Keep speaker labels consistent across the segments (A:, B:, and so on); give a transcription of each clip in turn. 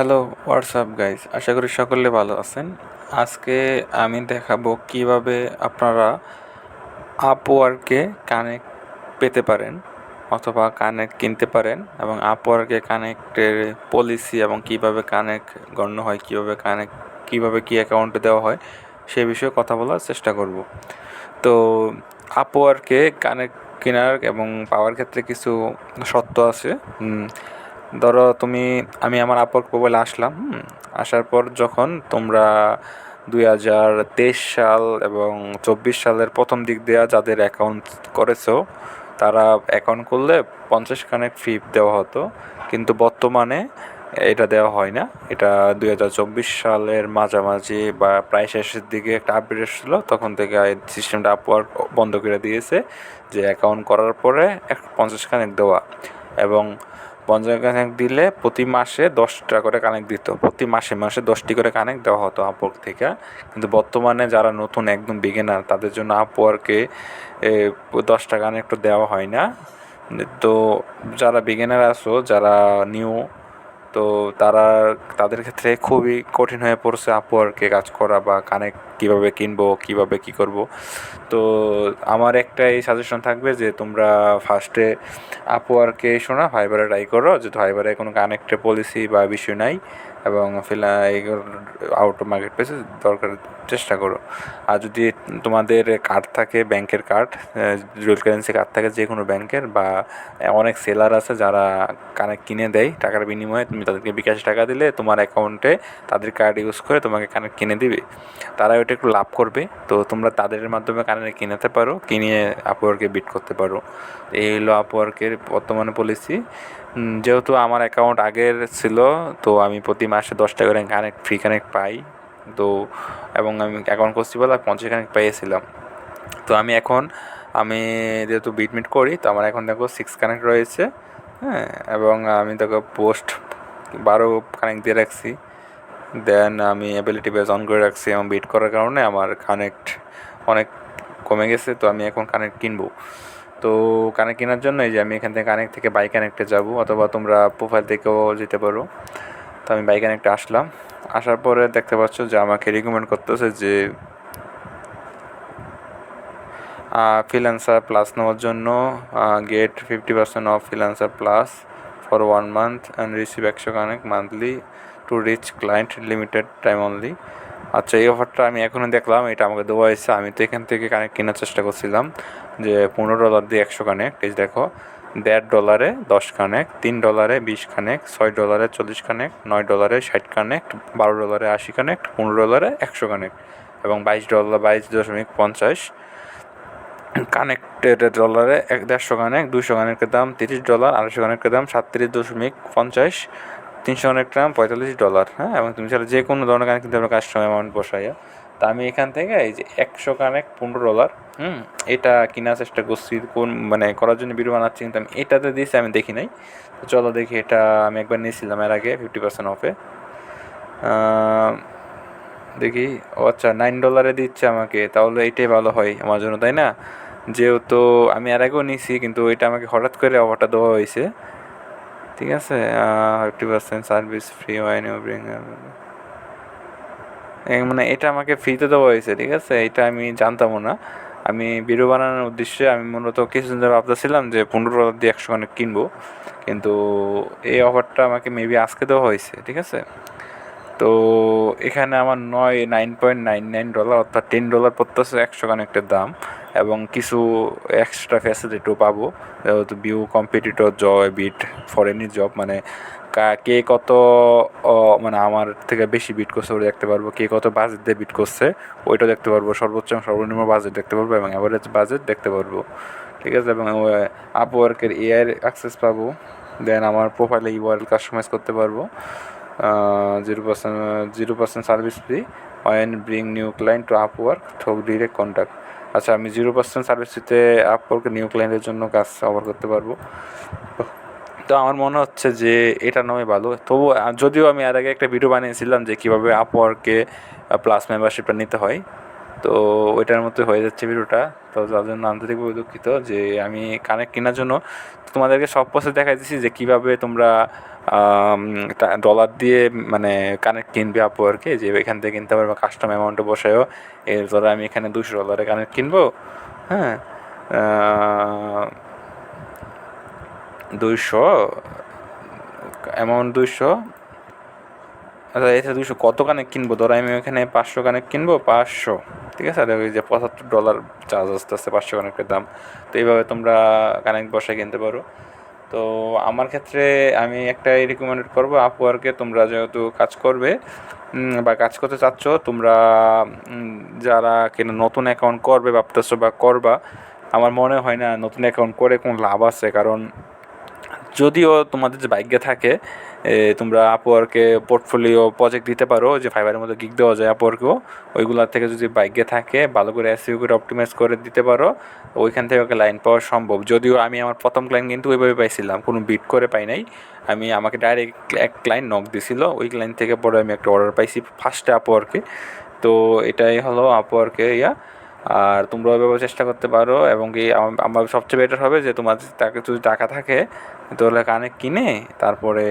A: Hello WhatsApp guys আশা করি সকলে ভালো আছেন। আজকে আমি দেখাবো কীভাবে আপনারা আপওয়ার্কে কানেক্ট পেতে পারেন অথবা কানেক্ট কিনতে পারেন এবং আপওয়ার্কে কানেক্টের পলিসি এবং কীভাবে কানেক্ট গণ্য হয়, কীভাবে কানেক্ট কীভাবে কি অ্যাকাউন্টে দেওয়া হয়, সে বিষয়ে কথা বলার চেষ্টা করব। তো আপওয়ার্কে কানেক্ট কেনার এবং পাওয়ার ক্ষেত্রে কিছু শর্ত আছে। ধরো তুমি, আমি আমার আপওয়ার্ক মোবাইলে আসলাম আসার পর যখন তোমরা দুই হাজার তেইশ সাল এবং চব্বিশ সালের প্রথম দিক দেওয়া যাদের অ্যাকাউন্ট করেছ, তারা অ্যাকাউন্ট করলে পঞ্চাশ খানেক ফি দেওয়া হতো, কিন্তু বর্তমানে এটা দেওয়া হয় না। এটা দুই হাজার চব্বিশ সালের মাঝামাঝি বা প্রায় শেষের দিকে একটা আপডেট এসেছিল, তখন থেকে এই সিস্টেমটা আপওয়ার্ক বন্ধ করে দিয়েছে, যে অ্যাকাউন্ট করার পরে এক পঞ্চাশ খানেক দেওয়া। এবং পঞ্চাশ কানেক্ট দিলে প্রতি মাসে দশটা করে কানেক্ট দিত। প্রতি মাসে মাসে দশটি করে কানেক্ট দেওয়া হতো আপওয়ার্ক থেকে। কিন্তু বর্তমানে যারা নতুন একদম বিগিনার তাদের জন্য আপওয়ার্কে দশটা কানেক্ট দেওয়া হয় না। তো যারা বিগিনার আসো যারা নিউ তো তারা, তাদের ক্ষেত্রে খুবই কঠিন হয়ে পড়ছে আপওয়ার্কে কাজ করা বা কানেক্ট কীভাবে কিনবো, কীভাবে কী করব। তো আমার একটাই সাজেশন থাকবে যে, তোমরা ফার্স্টে আপওয়ার্কে এসো না ফাইবারে ট্রাই করো। যে ফাইবারে কোনো কানেক্টের পলিসি বা বিষয় নাই এবং ফিলা আউট অফ মার্কেট প্লেসে দরকার চেষ্টা করো। আর যদি তোমাদের কার্ড থাকে ব্যাংকের কার্ড রিয়েল কারেন্সি কার্ড থাকে যে কোনো ব্যাংকের বা অনেক সেলার আছে যারা কানেক্ট কিনে দেয় টাকার বিনিময়ে, তুমি তাদেরকে বিকাশ টাকা দিলে তোমার অ্যাকাউন্টে তাদের কার্ড ইউজ করে তোমাকে কানেক্ট কিনে দিবে। তারা ওইটা একটু লাভ করবে। তো তোমরা তাদের মাধ্যমে কানেক্ট কিনাতে পারো কিনে আপওয়ার্কে বিট করতে পারো। এই হলো আপওয়ার্কের বর্তমানে পলিসি যেহেতু আমার অ্যাকাউন্ট আগের ছিল, তো আমি প্রতি মাসে দশ টাকা করে কানেক্ট ফ্রি কানেক্ট পাই। তো, এবং আমি অ্যাকাউন্ট করছি বলে পঞ্চাশ কানেক্ট পেয়েছিলাম। তো আমি এখন, আমি যেহেতু বিটমিট করি, তো আমার এখন দেখো সিক্স কানেক্ট রয়েছে। হ্যাঁ এবং আমি দেখো পোস্ট বারো কানেক্ট দিয়ে রাখছি। দেন আমি অ্যাবিলিটি বেস অন করে রাখছি এবং বিট করার কারণে আমার কানেক্ট অনেক কমে গেছে, তো আমি এখন কানেক্ট কিনবো। তো কানেক্ট কেনার জন্য এই যে আমি এখান থেকে কানেক্ট থেকে বাই কানেক্টে যাব, অথবা তোমরা প্রোফাইল থেকেও যেতে পারো। তো আমি বাই কানেক্টে আসলাম। আসার পরে দেখতে পাচ্ছ যে আমাকে রিকমেন্ড করতেছে যে ফ্রিল্যান্সার প্লাস নেওয়ার জন্য get fifty percent off freelancer plus for one month and receive একশো connect monthly to reach client limited time only আচ্ছা এই অফারটা আমি এখনই দেখলাম, এটা আমাকে দেওয়া হয়েছে। আমি তো এখান থেকে কানেক্ট কেনার চেষ্টা করছিলাম যে পনেরো ডলার দিয়ে একশো কানেক্ট এই দেখো, দেড় ডলারে দশ কানেক্ট তিন ডলারে বিশ কানেক্ট ছয় ডলারে চল্লিশ কানেক্ট নয় ডলারে ষাট কানেক্ট বারো ডলারে আশি কানেক্ট পনেরো ডলারে একশো কানেক্ট এবং বাইশ ডলার বাইশ দশমিক পঞ্চাশ কানেক্টেড ডলারে এক দেড়শো কানেক্ট দুশো কানেক্টের দাম তিরিশ ডলার, আড়াইশো কানেক্টের দাম সাতত্রিশ দশমিক পঞ্চাশ, তিনশো কানেক্টের দাম পঁয়তাল্লিশ ডলার হ্যাঁ? এবং তুমি ছাড়া যে কোনো ধরনের কানেক্ট কিন্তু আমরা কাস্টমার অ্যামাউন্ট বসাইয়া, তা আমি এখান থেকে এই যে একশো কানেক্ট পনেরো ডলার, হুম? এটা কেনার চেষ্টা করছি, কোন মানে করার জন্য ভিডিও বানাচ্ছি, কিন্তু আমি এটাতে দিয়েছি, আমি দেখি নাই। তো চলো দেখি, এটা আমি একবার নিয়েছিলাম এর আগে ফিফটি পার্সেন্ট অফে দেখি, ও আচ্ছা নাইন ডলারে দিচ্ছে আমাকে, তাহলে এইটাই ভালো হয় আমার জন্য, তাই না? যেহেতু আমি এর আগেও নিয়েছি কিন্তু এটা আমাকে হঠাৎ করে অফারটা দেওয়া হয়েছে। ঠিক আছে? ফিফটি পার্সেন্ট সার্ভিস ফ্রি হয় নিউ ব্রিং মানে এটা আমাকে ফ্রিতে দেওয়া হয়েছে, ঠিক আছে? এটা আমি জানতামও না। আমি ভিডিও বানানোর উদ্দেশ্যে আমি মূলত কিছুদিন ধরে ভাবতেছিলাম যে পনেরো ডলার দিয়ে একশো খানে কিনবো। কিন্তু এই অফারটা আমাকে মেবি আজকে দেওয়া হয়েছে, ঠিক আছে? তো এখানে আমার নয় nine point nine nine dollar অর্থাৎ টেন ডলার পড়তেছে একশো কানেক্টের দাম। এবং কিছু এক্সট্রা ফ্যাসিলিটিও পাবো। যেহেতু বিউ কম্পিটিটর জয় বিট ফরেনি জব মানে কে কত মানে আমার থেকে বেশি বিট করছে ওটা দেখতে পারব। কে কত বাজেট দিয়ে বিট করছে ওইটা দেখতে পারব। সর্বোচ্চ এবং সর্বনিম্ন বাজেট দেখতে পারব এবং অ্যাভারেজ বাজেট দেখতে পারব। ঠিক আছে? এবং আপওয়ার্কের এআই অ্যাক্সেস পাবো। দেন আমার প্রোফাইলে ইউআরএল কাস্টমাইজ করতে পারব। Zero percent zero percent service free when bring new client to Upwork through direct contact আচ্ছা আমি জিরো পার্সেন্ট সার্ভিস ফ্রিতে আপওয়ার্কে নিউ ক্লায়েন্টের জন্য কাজ অফার করতে পারব। তো আমার মনে হচ্ছে যে এটা নয় ভালো। তবু যদিও আমি এর আগে একটা ভিডিও বানিয়েছিলাম যে কীভাবে আপওয়ার্কে প্লাস মেম্বারশিপটা নিতে হয়। তো ওইটার মধ্যে হয়ে যাচ্ছে ভিডিওটা তো যার জন্য আন্তরিকভাবে দুঃখিত যে আমি কানেক্ট কেনার জন্য তোমাদেরকে সব প্রসেস দেখাই দিচ্ছি যে কীভাবে তোমরা ডলার দিয়ে মানে কানেক্ট কিনবে আপওয়ার্কে যে এখান থেকে কিনতে পারবে কাস্টম অ্যামাউন্টে বসেও এর ধরো আমি এখানে দুশো ডলারে কানেক্ট কিনবো হ্যাঁ? দুইশো অ্যামাউন্ট দুইশো আচ্ছা এতে দুশো কত কানেক্ট কিনবো? ধরো আমি এখানে পাঁচশো কানেক্ট কিনবো, পাঁচশো, ঠিক আছে? আর ওই যে পঁচাত্তর ডলার চার্জ আসতে আসতে পাঁচশো কানেক্টের দাম, তো এইভাবে তোমরা কানেক্ট বসায় কিনতে পারো। তো আমার ক্ষেত্রে আমি একটাই রিকমেন্ড করব আপওয়ার্কে তোমরা যেহেতু কাজ করবে বা কাজ করতে চাচ্ছ, তোমরা যারা কিনা নতুন অ্যাকাউন্ট করবে, ভাবতেছো বা করবা, আমার মনে হয় না নতুন অ্যাকাউন্ট করে কোনো লাভ আছে, কারণ যদিও তোমাদের যে বাইকে থাকে তোমরা আপওয়ার্কে পোর্টফোলিও প্রজেক্ট দিতে পারো, যে ফাইবারের মধ্যে গিক দেওয়া যায় আপওয়ার্কেও ওইগুলোর থেকে যদি বাইকে থাকে, ভালো করে এসিও করে অপটিমাইজ করে দিতে পারো, ওইখান থেকে ওকে লাইন পাওয়া সম্ভব। যদিও আমি আমার প্রথম ক্লাইন্ট কিন্তু ওইভাবে পাইছিলাম, কোনো বিট করে পাই নাই। আমি, আমাকে ডাইরেক্ট এক ক্লাইন্ট নক দিছিল, ওই ক্লাইন্ট থেকে পরে আমি একটা অর্ডার পাইছি ফার্স্টে আপওয়ার্কে তো এটাই হলো আপওয়ার্কে ইয়া। আর তোমরা ওইভাবে চেষ্টা করতে পারো এবং কি আমার সবচেয়ে বেটার হবে যে তোমার তাকে যদি টাকা থাকে, তাহলে কানে কিনে তারপরে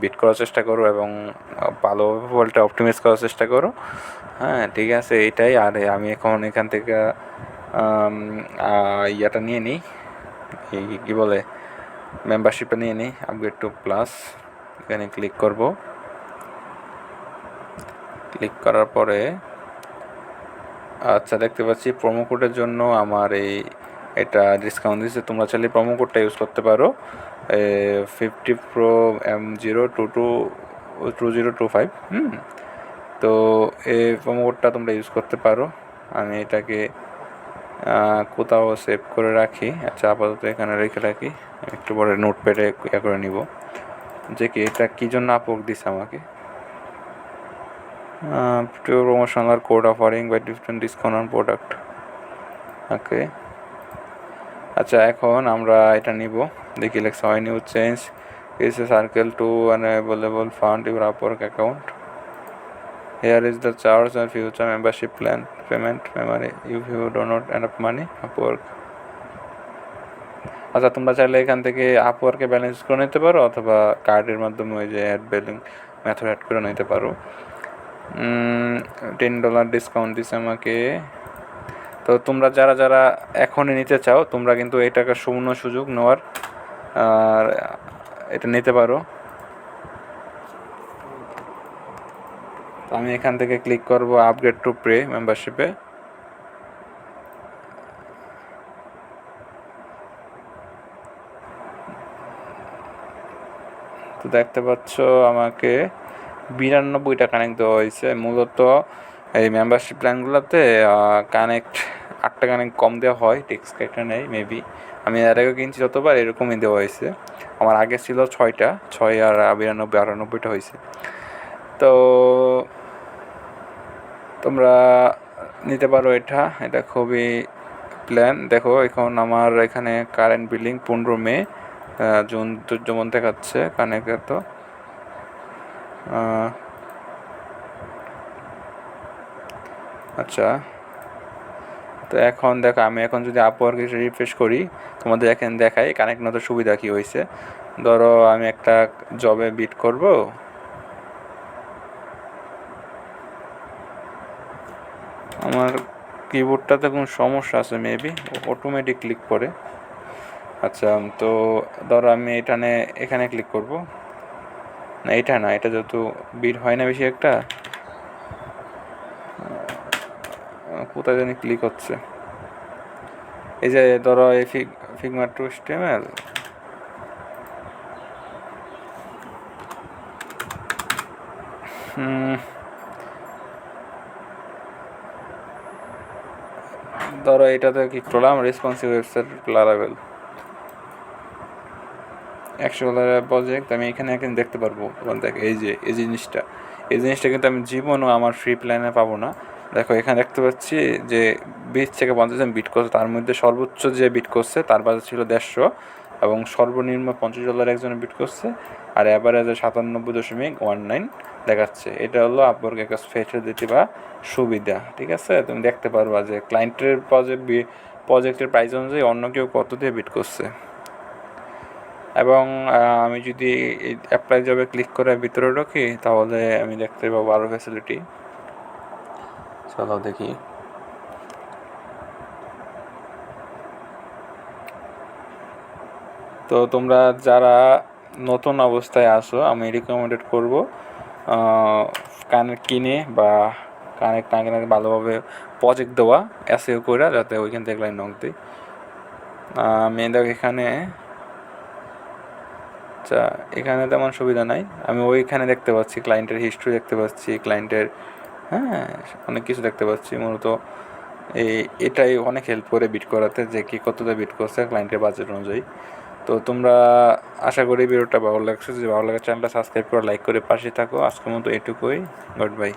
A: বিট করার চেষ্টা করো এবং ভালো বলটা অপটিমাইজ করার চেষ্টা করো। হ্যাঁ ঠিক আছে, এটাই। আর আমি এখন এখান থেকে ইয়াটা নিয়ে নিই। কী বলে মেম্বারশিপটা নিয়ে নিই। আপগ্রেড টু প্লাস এখানে ক্লিক করব। ক্লিক করার পরে আচ্ছা দেখতে পাচ্ছি প্রোমো কোডের জন্য আমার এই এটা ডিসকাউন্ট দিচ্ছে তোমরা চাইলে প্রোমো কোডটা ইউজ করতে পারো। Fifty pro M zero two two two zero two five hmm? তো এই প্রোমো কোডটা তোমরা ইউজ করতে পারো। আমি এটাকে কোথাও সেভ করে রাখি। আচ্ছা আপাতত এখানে রেখে রাখি। একটু পরে নোটপ্যাডে ইয়ে করে নিব। যে কি, এটা কী জন্য আপক দিছে আমাকে? Promotional code offering by different discount on product okay আচ্ছা এখন আমরা এটা নিব দেখি লেখা হয় new change is a circle to unavailable fund your Upwork account. Here is the charge and future membership plan payment memory if you do not end up money Upwork. আচ্ছা তোমরা চাইলে এখান থেকে আপওয়ার্কে ব্যালেন্স করে নিতে পারো অথবা কার্ডের মাধ্যমে ওই যে অ্যাড বিলিং মেথড অ্যাড করে নিতে পারো টেন ডলার ডিসকাউন্ট দিছে আমাকে। তো তোমরা যারা যারা এখনই নিতে চাও, তোমরা কিন্তু এই টাকার শূন্য সুযোগ নেওয়ার, আর এটা নিতে পারো। আমি এখান থেকে ক্লিক করব আপগ্রেড টু প্রে মেম্বারশিপে তো দেখতে পাচ্ছ আমাকে বিরানব্বইটা কানেক্ট দেওয়া হয়েছে। মূলত এই মেম্বারশিপ প্ল্যানগুলোতে কানেক্ট আটটা কানেক্ট কম দেওয়া হয় টেক্স একটা নেই মেবি আমি এর আগে কিনছি যতবার, এরকমই দেওয়া হয়েছে। আমার আগে ছিল ছয়টা, ছয় আর বিরানব্বই, আটানব্বইটা হয়েছে। তো তোমরা নিতে পারো এটা। এটা খুবই প্ল্যান দেখো, এখন আমার এখানে কারেন্ট বিলিং পনেরো মে জুন যেমন দেখাচ্ছে কানেক্ট তো আচ্ছা। তো এখন দেখো, আমি এখন যদি আপওয়ার্কে রিফ্রেশ করি, তোমাদের এখানে দেখাই কানেক্ট নতুন সুবিধা কী হয়েছে? ধরো, আমি একটা জবে বিট করব। আমার কিবোর্ডটাতে কোনো সমস্যা আছে মেবি অটোমেটিক ক্লিক করে। আচ্ছা তো ধরো আমি এখানে এখানে ক্লিক করব। না, এটা না, এটা যেহেতু বিট হয় না বেশি একটা কোথায় জানি ক্লিক হচ্ছে। এই যে ধরো এই ফিগ ফিগমা টু স্টেমেল ধরো এটাতে কি করলাম রেসপন্সিভ ওয়েবসাইট লারাবেল একশো ডলারের প্রজেক্ট আমি এখানে এখানে দেখতে পারব। দেখ, এই যে, এই জিনিসটা। এই জিনিসটা কিন্তু আমি জীবনও আমার ফ্রি প্ল্যানে পাবো না। দেখো, এখানে দেখতে পাচ্ছি যে বিশ থেকে পঞ্চাশ জন বিট করছে। তার মধ্যে সর্বোচ্চ যে বিট করছে, তার বাজার ছিল দেড়শো। এবং সর্বনিম্ন পঞ্চাশ ডলার একজনে বিট করছে। আর অ্যাভারেজে সাতানব্বই দশমিক ওয়ান নাইন দেখাচ্ছে। এটা হলো আপওয়ার্ক একটা ফেসিলিটি বা সুবিধা, ঠিক আছে? তুমি দেখতে পারবা যে ক্লায়েন্টের প্রজেক্ট প্রজেক্টের প্রাইস অনুযায়ী অন্য কেউ কত দিয়ে বিট করছে। এবং আমি যদি অ্যাপ্লাই জবে ক্লিক করে ভিতরে ঢুকি তাহলে আমি দেখতে পাবো আরও ফ্যাসিলিটি চলো দেখি। তো তোমরা যারা নতুন অবস্থায় আসো আমি রিকমেন্ডেড করব কানেক্ট কিনে বা কানেক্ট না কিনে ভালোভাবে প্রজেক্ট দেওয়া এসিও করে যাতে ওইখান থেকে লাইন নক দিই। আমি দেখ এখানে আচ্ছা এখানে তেমন সুবিধা নাই। আমি ওইখানে দেখতে পাচ্ছি ক্লায়েন্টের হিস্ট্রি দেখতে পাচ্ছি ক্লায়েন্টের হ্যাঁ অনেক কিছু দেখতে পাচ্ছি। মূলত এই, এটাই অনেক হেল্প করে বিট করাতে যে কি কতটা বিট করছে ক্লায়েন্টের বাজেট অনুযায়ী। তো তোমরা আশা করি ভিডিওটা ভালো লাগছে। যদি ভালো লাগে চ্যানেলটা সাবস্ক্রাইব করে লাইক করে পাশে থাকো। আজকের মতো এটুকুই। Good bye